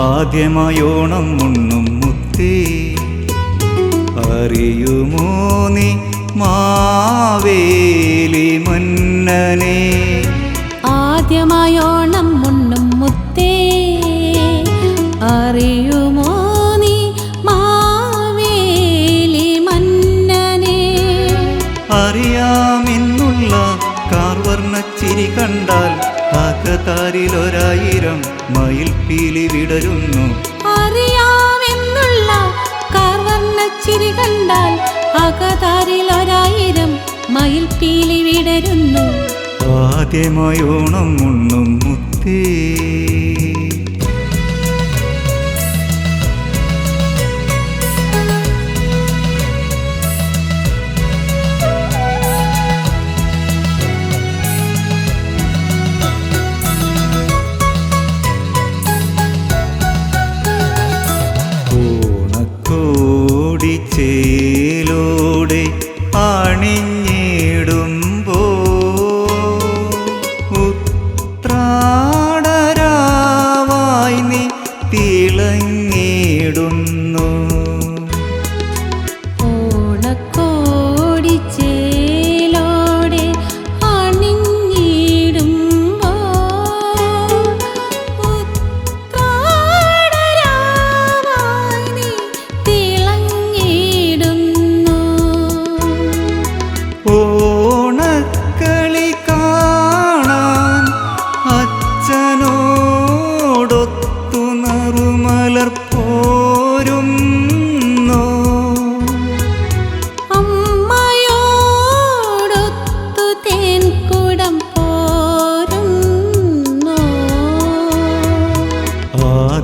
ആദ്യമായോണം മുണ്ണും മുത്തേ. അറിയുമോ നീ മാവേലി മന്നനെ? ആദ്യമായോണം അകതാരിലൊരായിരം മയിൽ പീലി വിടരുന്നു. അറിയാമെന്നുള്ള കാർവർണ ചിരി കണ്ടാൽ അകതാരിൽ ഒരായിരം മയിൽ പീലി വിടരുന്നു. ആദ്യമായോണം ഉണ്ണും മുത്തേ.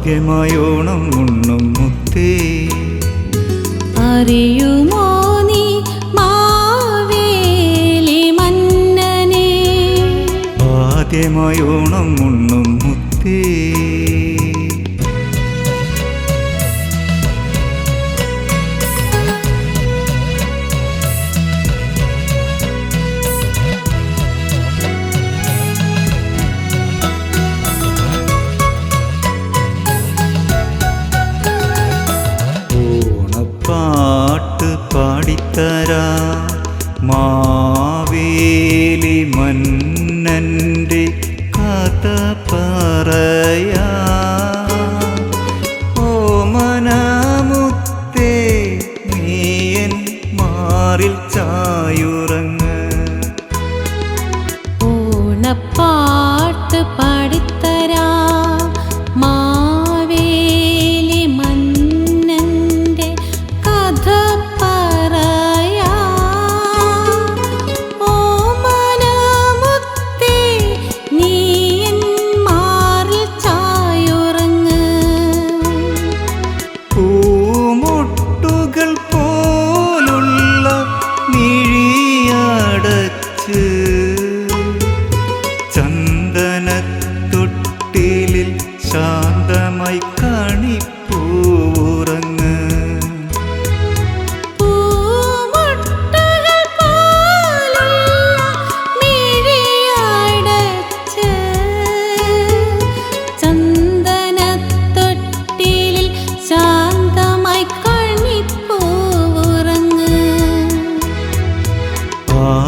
ആദ്യമായോണം ഉണ്ണും മുത്തേ. അറിയുമോ നീ മാവേലി മന്നനെ? ആദ്യമായോണം ഉണ്ണും മാവേലി മന്നന്റെ കഥ പറയാ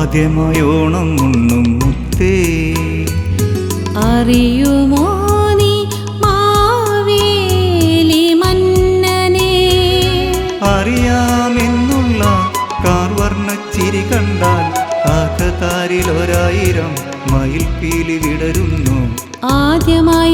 ആദ്യമായോണം ഉണ്ണും മുത്തേ. അറിയുമോ നീ മാവേലി മന്നനെ? അറിയാമെന്നുള്ള കണ്ടാൽ അകതാരിലൊരായിരം മയിൽ പീലി വിടരുന്നു. ആദ്യമായി